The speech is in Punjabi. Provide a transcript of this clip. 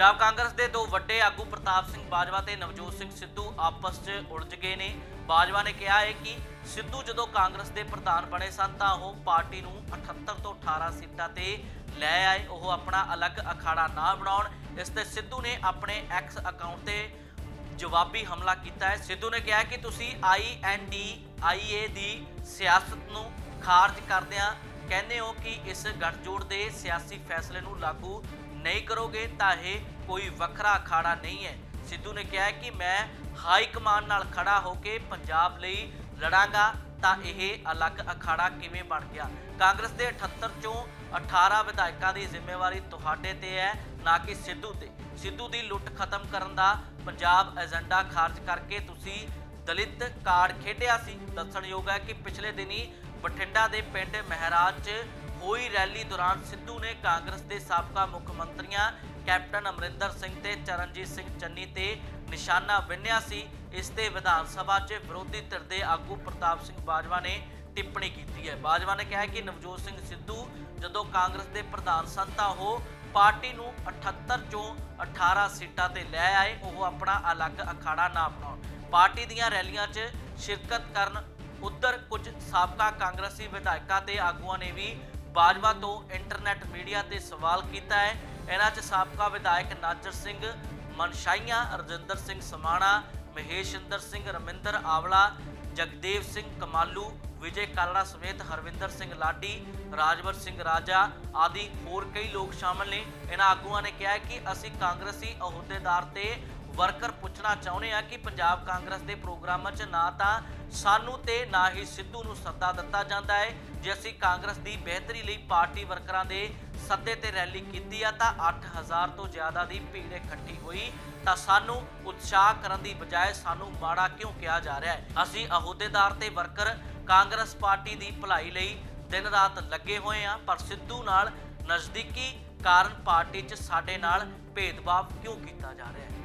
ਪੰਜਾਬ ਕਾਂਗਰਸ ਦੇ ਦੋ ਵੱਡੇ ਆਗੂ ਪ੍ਰਤਾਪ ਸਿੰਘ ਬਾਜਵਾ ਤੇ ਨਵਜੋਤ ਸਿੰਘ ਸਿੱਧੂ ਆਪਸ 'ਚ ਉਲਝ ਗਏ ਨੇ। ਬਾਜਵਾ ਨੇ ਕਿਹਾ ਹੈ ਕਿ ਸਿੱਧੂ ਜਦੋਂ ਕਾਂਗਰਸ ਦੇ ਪ੍ਰਧਾਨ ਬਣੇ ਸਨ ਤਾਂ ਉਹ ਪਾਰਟੀ ਨੂੰ 78 ਤੋਂ 18 ਸੀਟਾਂ ਤੇ ਲੈ ਆਏ। ਉਹ ਆਪਣਾ ਅਲੱਗ ਅਖਾੜਾ ਨਾ ਬਣਾਉਣ। ਇਸ ਤੇ ਸਿੱਧੂ ਨੇ ਆਪਣੇ ਐਕਸ ਅਕਾਊਂਟ ਤੇ ਜਵਾਬੀ ਹਮਲਾ ਕੀਤਾ ਹੈ। ਸਿੱਧੂ ਨੇ ਕਿਹਾ ਕਿ ਤੁਸੀਂ ਆਈਐਨਡੀ ਆਈਏ ਦੀ ਸਿਆਸਤ ਨੂੰ ਖਾਰਜ ਕਰਦਿਆਂ ਕਹਿੰਦੇ ਹੋ ਕਿ ਇਸ ਗੱਠਜੋੜ ਦੇ ਸਿਆਸੀ ਫੈਸਲੇ ਨੂੰ ਲਾਗੂ ਨਹੀਂ ਕਰੋਗੇ ਤਾਂ ਇਹ ਕੋਈ ਵੱਖਰਾ ਅਖਾੜਾ ਨਹੀਂ ਹੈ। ਸਿੱਧੂ ਨੇ ਕਿਹਾ ਕਿ ਮੈਂ ਹਾਈ ਕਮਾਂਡ ਨਾਲ ਖੜਾ ਹੋ ਕੇ ਪੰਜਾਬ ਲਈ ਲੜਾਂਗਾ ਤਾਂ ਇਹ ਅਲੱਗ ਅਖਾੜਾ ਕਿਵੇਂ ਬਣ ਗਿਆ? ਕਾਂਗਰਸ ਦੇ 78 ਚੋਂ 18 ਵਿਧਾਇਕਾਂ ਦੀ ਜ਼ਿੰਮੇਵਾਰੀ ਤੁਹਾਡੇ ਤੇ ਹੈ, ਨਾ ਕਿ ਸਿੱਧੂ ਤੇ। ਸਿੱਧੂ ਦੀ ਲੁੱਟ ਖਤਮ ਕਰਨ ਦਾ ਪੰਜਾਬ ਏਜੰਡਾ ਖਾਰਜ ਕਰਕੇ ਤੁਸੀਂ ਦਲਿਤ ਕਾਰਡ ਖੇਡਿਆ ਸੀ। ਦੱਸਣਯੋਗ ਹੈ ਕਿ ਪਿਛਲੇ ਦਿਨੀ ਬਠਿੰਡਾ ਦੇ ਪਿੰਡ ਮਹਿਰਾਜ 'ਚ ਹੋਈ ਰੈਲੀ ਦੌਰਾਨ ਸਿੱਧੂ ਨੇ ਕਾਂਗਰਸ ਦੇ ਸਾਬਕਾ ਮੁੱਖ ਮੰਤਰੀਆਂ, ਕੈਪਟਨ ਅਮਰਿੰਦਰ ਸਿੰਘ ਤੇ ਚਰਨਜੀਤ ਸਿੰਘ ਚੰਨੀ ਤੇ ਨਿਸ਼ਾਨਾ ਵਿੰਨਿਆ ਸੀ। ਇਸ ਤੇ ਵਿਧਾਨ ਸਭਾ 'ਚ ਵਿਰੋਧੀ ਧਿਰ ਦੇ ਆਗੂ ਪ੍ਰਤਾਪ ਸਿੰਘ ਬਾਜਵਾ ਨੇ ਟਿੱਪਣੀ ਕੀਤੀ ਹੈ। ਬਾਜਵਾ ਨੇ ਕਿਹਾ ਕਿ ਨਵਜੋਤ ਸਿੰਘ ਸਿੱਧੂ ਜਦੋਂ ਕਾਂਗਰਸ ਦੇ ਪ੍ਰਧਾਨ ਸਨ ਤਾਂ ਉਹ ਪਾਰਟੀ ਨੂੰ 78 ਚੋਂ 18 ਸੀਟਾਂ ਤੇ ਲੈ ਆਏ। ਉਹ ਆਪਣਾ ਅਲੱਗ ਅਖਾੜਾ ਨਾ ਬਣਾਉਣ। ਪਾਰਟੀ ਦੀਆਂ ਰੈਲੀਆਂ 'ਚ ਸ਼ਿਰਕਤ ਕਰਨ ਉੱਧਰ ਕੁਝ ਸਾਬਕਾ ਕਾਂਗਰਸੀ ਵਿਧਾਇਕਾਂ ਤੇ ਆਗੂਆਂ ਨੇ ਵੀ ਬਾਜਵਾ ਤੋਂ ਇੰਟਰਨੈਟ ਮੀਡੀਆ ਤੇ ਸਵਾਲ ਕੀਤਾ ਹੈ। ਇਹਨਾਂ 'ਚ ਸਾਬਕਾ ਵਿਧਾਇਕ ਨਾਜਰ ਸਿੰਘ, ਮਨਸ਼ਾਈਆਂ, ਰਜਿੰਦਰ ਸਿੰਘ ਸਮਾਣਾ ਮਹੇਸ਼ਿੰਦਰ ਸਿੰਘ, ਰਮਿੰਦਰ ਆਵਲਾ, ਜਗਦੇਵ ਸਿੰਘ ਕਮਾਲੂ, ਵਿਜੇ ਕਾਲੜਾ ਸਮੇਤ ਹਰਵਿੰਦਰ ਸਿੰਘ ਲਾਡੀ, ਰਾਜਵਰ ਸਿੰਘ ਰਾਜਾ ਆਦਿ ਹੋਰ ਕਈ ਲੋਕ ਸ਼ਾਮਲ ਨੇ। ਇਹਨਾਂ ਆਗੂਆਂ ਨੇ ਕਿਹਾ ਕਿ ਅਸੀਂ ਕਾਂਗਰਸੀ ਅਹੁਦੇਦਾਰ ਤੇ ਵਰਕਰ ਪੁੱਛਣਾ ਚਾਹੁੰਦੇ ਆ ਕਿ ਪੰਜਾਬ ਕਾਂਗਰਸ ਦੇ ਪ੍ਰੋਗਰਾਮਾਂ 'ਚ ਨਾ ਤਾਂ ਸਾਨੂੰ ਤੇ ਨਾ ਹੀ ਸਿੱਧੂ ਨੂੰ ਸੱਦਾ ਦਿੱਤਾ ਜਾਂਦਾ ਹੈ। ਜੇ ਅਸੀਂ ਕਾਂਗਰਸ ਦੀ ਬਿਹਤਰੀ ਲਈ ਪਾਰਟੀ ਵਰਕਰਾਂ ਦੇ ਸੱਦੇ ਤੇ ਰੈਲੀ ਕੀਤੀ ਆ, ਤਾਂ 8000 ਤੋਂ ਜ਼ਿਆਦਾ ਦੀ ਭੀੜ ਇਕੱਠੀ ਹੋਈ। ਤਾਂ ਸਾਨੂੰ ਉਤਸ਼ਾਹ ਕਰਨ ਦੀ ਬਜਾਏ ਸਾਨੂੰ ਮਾੜਾ ਕਿਉਂ ਕਿਹਾ ਜਾ ਰਿਹਾ ਹੈ? ਅਸੀਂ ਅਹੁਦੇਦਾਰ ਤੇ ਵਰਕਰ ਕਾਂਗਰਸ ਪਾਰਟੀ ਦੀ ਭਲਾਈ ਲਈ ਦਿਨ ਰਾਤ ਲੱਗੇ ਹੋਏ ਆ, ਪਰ ਸਿੱਧੂ ਨਾਲ ਨਜ਼ਦੀਕੀ ਕਾਰਨ ਪਾਰਟੀ 'ਚ ਸਾਡੇ ਨਾਲ ਭੇਦਭਾਵ ਕਿਉਂ ਕੀਤਾ ਜਾ ਰਿਹਾ ਹੈ?